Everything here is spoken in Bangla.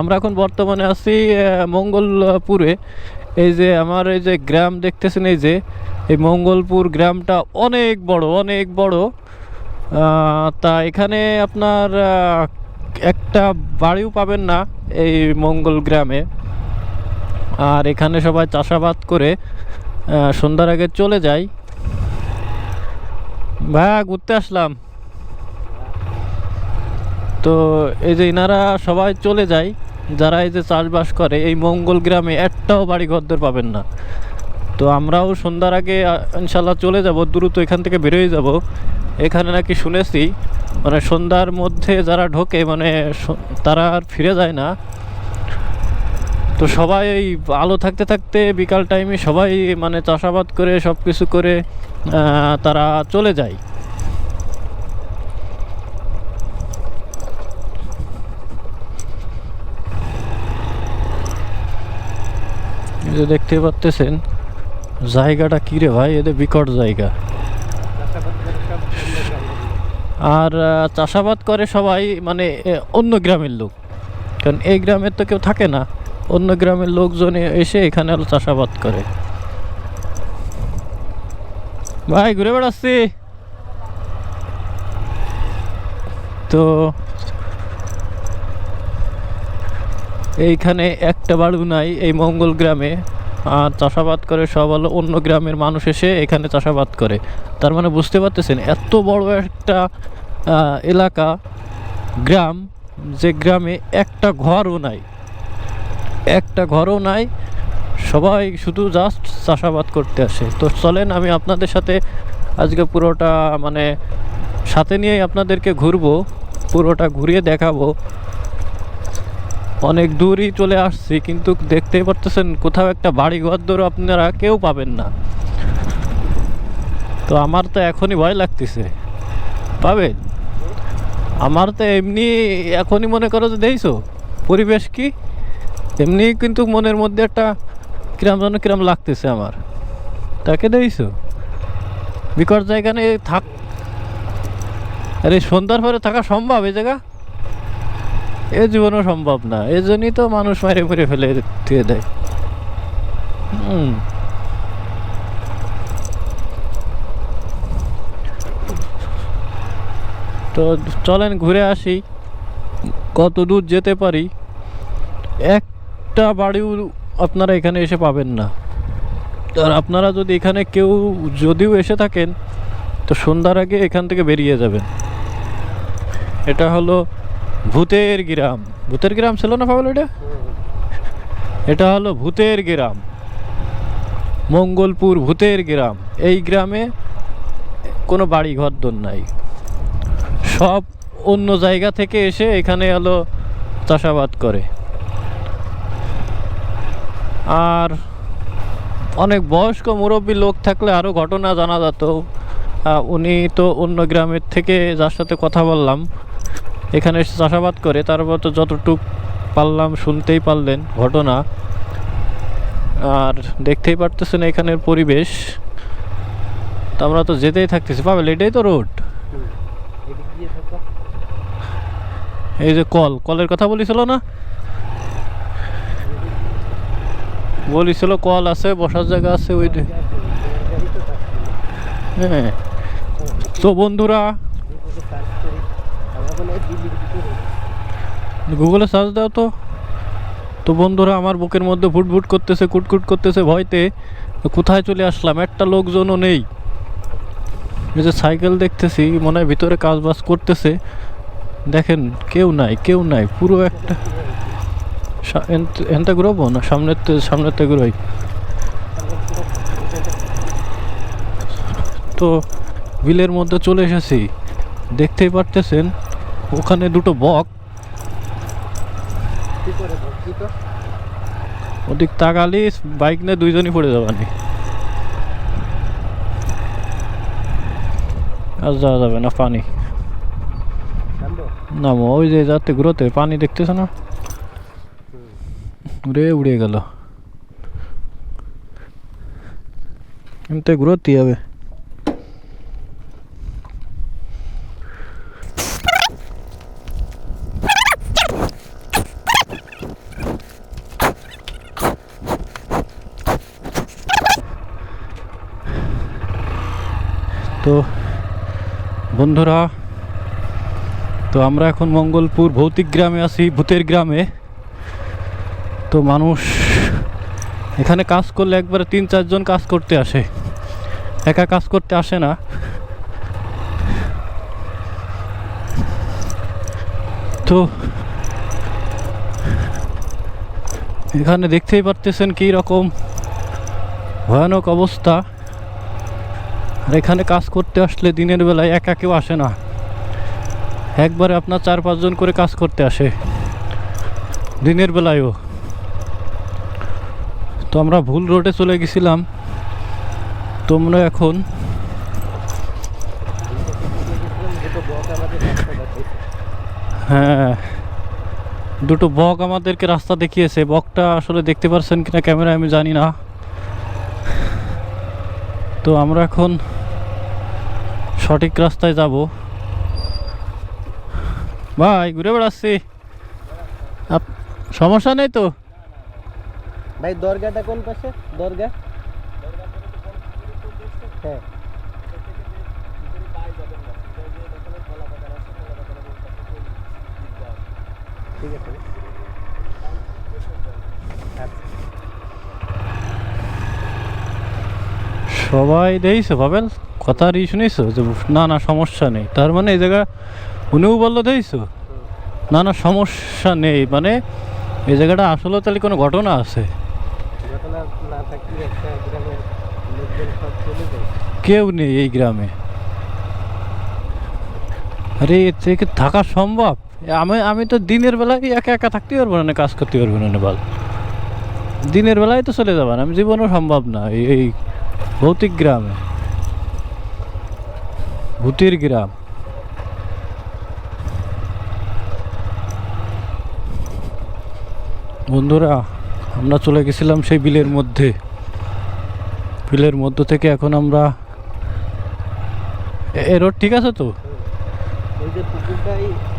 আমরা এখন বর্তমানে আছি মঙ্গলপুরে। এই যে আমার এই যে গ্রাম দেখতেছেন, এই যে, এই মঙ্গলপুর গ্রামটা অনেক বড় অনেক বড়। তা এখানে আপনার একটা বাড়িও পাবেন না এই মঙ্গল গ্রামে। আর এখানে সবাই চাষাবাদ করে সন্ধ্যার আগে চলে যায় ভাইয়া, ঘুরতে আসলাম। তো এই যে ইনারা সবাই চলে যায়, যারা এই যে চাষবাস করে, এই মঙ্গল গ্রামে একটাও বাড়ি ঘরদর পাবেন না। তো আমরাও সন্ধ্যার আগে ইনশাল্লাহ চলে যাব, দ্রুত এখান থেকে বেরোয় যাব। এখানে নাকি শুনেছি মানে সন্ধ্যার মধ্যে যারা ঢোকে মানে তারা আর ফিরে যায় না। তো সবাই এই আলো থাকতে থাকতে বিকাল টাইমে সবাই মানে চাষাবাদ করে সব কিছু করে তারা চলে যায়। যে দেখতে পাচ্তেছেন, জায়গাটা কি রে ভাই? এদের বিকট জায়গা। আর চাষাবাদ করে সবাই মানে অন্য গ্রামের লোক। কারণ এই গ্রামের তো কেউ থাকে না। অন্য গ্রামের লোকজন এসে এখানে হলো চাষাবাদ করে। ভাই, ঘুরে বেড়াচ্ছি। তো এইখানে একটা বাড়ু নাই, এই মঙ্গল গ্রামে। আর চাষাবাদ করে সব হলো অন্য গ্রামের মানুষ এসে এখানে চাষাবাদ করে। তার মানে বুঝতে পারতেছেন, এত বড় একটা এলাকা, গ্রাম, যে গ্রামে একটা ঘরও নাই। একটা ঘরও নাই, সবাই শুধু জাস্ট চাষাবাদ করতে আসে। তো চলেন, আমি আপনাদের সাথে আজকে পুরোটা মানে সাথে নিয়েই আপনাদেরকে ঘুরবো, পুরোটা ঘুরিয়ে দেখাবো। অনেক দূরই চলে আসছি, কিন্তু দেখতেই পারতেছেন কোথাও একটা বাড়ি ঘর দৌড় আপনারা কেউ পাবেন না। তো আমার তো এখনই ভয় লাগতেছে। পাবেন? আমার তো এমনি, এখনই মনে করো যে দেখছ, পরিবেশ কি? এমনি কিন্তু মনের মধ্যে একটা কিরাম যেন কিরাম লাগতেছে আমার। তাকে দেখছ? বিকট জায়গা নেই থাক আরে সন্ধ্যার পরে থাকা সম্ভব এই জায়গা? এ জীবনও সম্ভব না। এই জন্যই তো মানুষ মারে মেরে ফেলে দিয়ে দেয়। হুম। তো চলেন ঘুরে আসি। কত দূর যেতে পারি? একটা বাড়িও আপনারা এখানে এসে পাবেন না। আর আপনারা যদি এখানে কেউ যদিও এসে থাকেন, তো সন্ধ্যার আগে এখান থেকে বেরিয়ে যাবেন। এটা হলো ভূতের গ্রাম। ভূতের গ্রাম ছিল না পাবল এটা? এটা হলো ভূতের গ্রাম। মঙ্গলপুর ভূতের গ্রাম। এই গ্রামে কোনো বাড়ি ঘর দোর নাই। সব অন্য জায়গা থেকে এসে এখানে হলো চাষাবাদ করে। আর অনেক বয়স্ক মুরব্বী লোক থাকলে আরও ঘটনা জানা যেত। উনি তো অন্য গ্রামের থেকে যার সাথে কথা বললাম এখানে এসে চাষাবাদ করে তারপর তো যতটুক পারলাম শুনতেই পারলেন ঘটনা। আর দেখতেই পারতেছেন এখানের পরিবেশ। তো আমরা তো যেতেই থাকতেছি। পাবেল, এটাই তো রোড। এই যে কল, কলের কথা বলিছিল না? বলিছিল কল আছে, বসার জায়গা আছে, ওই হ্যাঁ। তো বন্ধুরা গুগলে সার্চ দাও তো। তো বন্ধুরা, আমার বুকের মধ্যে ফুটফুট করতেছে কুটকুট করতেছে ভয়তে। কোথায় চলে আসলাম? একটা লোকজনও নেই। যে সাইকেল দেখতেছি, মনে হয় ভিতরে কাজ বাজ করতেছে। দেখেন, কেউ নাই কেউ নাই, পুরো একটা এনতে ঘুরবো না? সামনের তে- সামনের থেকে ঘুরোই। তো বিলের মধ্যে চলে এসেছি। দেখতেই পারতেছেন, ওখানে দুটো বক। ওদিক তাকালি বাইক নিয়ে দুইজনই পড়ে যাবানি আর যাওয়া যাবে না পানি। নামো ওই যে যাতে ঘুরোতে পানি দেখতেছো না? উড়ে উড়ে গেল। এমতে ঘুরোতে হবে। তো বন্ধুরা, তো আমরা এখন মঙ্গলপুর ভৌতিক গ্রামে আছি, ভূতের গ্রামে। তো মানুষ এখানে কাজ করলে একবারে তিন চারজন কাজ করতে আসে। একা কাজ করতে আসে না। তো এখানে দেখতেই পারতেছেন কী রকম ভয়ানক অবস্থা। আর এখানে কাজ করতে আসলে দিনের বেলায় একা কেউ আসে না। একবারে আপনার চার পাঁচজন করে কাজ করতে আসে। দিনের বেলায়ও। তো আমরা ভুল রোডে চলে গেছিলাম। তোমরা এখন হ্যাঁ দুটো বক আমাদেরকে রাস্তা দেখিয়েছে। বকটা আসলে দেখতে পারছেন কিনা ক্যামেরা আমি জানি না। তো আমরা এখন সঠিক রাস্তায় যাব। ভাই, ঘুরে বেড়াচ্ছি। সমস্যা নেই তো? ভাই, দরগাটা কোন পাশে? দরগা? হ্যাঁ। ঠিক আছে। সবাই দেখছ ভাবেন? কথার ই শুনেছো যে না না সমস্যা নেই। তার মানে এই জায়গা উনিও বলল দেখছ না না সমস্যা নেই। মানে এই জায়গাটা আসলে তাহলে কোনো ঘটনা আছে? কেউ নেই এই গ্রামে। আরে এর থেকে থাকা সম্ভব? আমি আমি তো দিনের বেলায় একা একা থাকতে পারব না কাজ করতে পারব না বল। দিনের বেলায় তো চলে যাবেন। আমি জীবনও সম্ভব না এই ভৌতিক গ্রামে। ভূতির গ্রাম। বন্ধুরা, আমরা চলে গেছিলাম সেই বিলের মধ্যে। বিলের মধ্য থেকে এখন আমরা এ- রোড ঠিক আছে তো?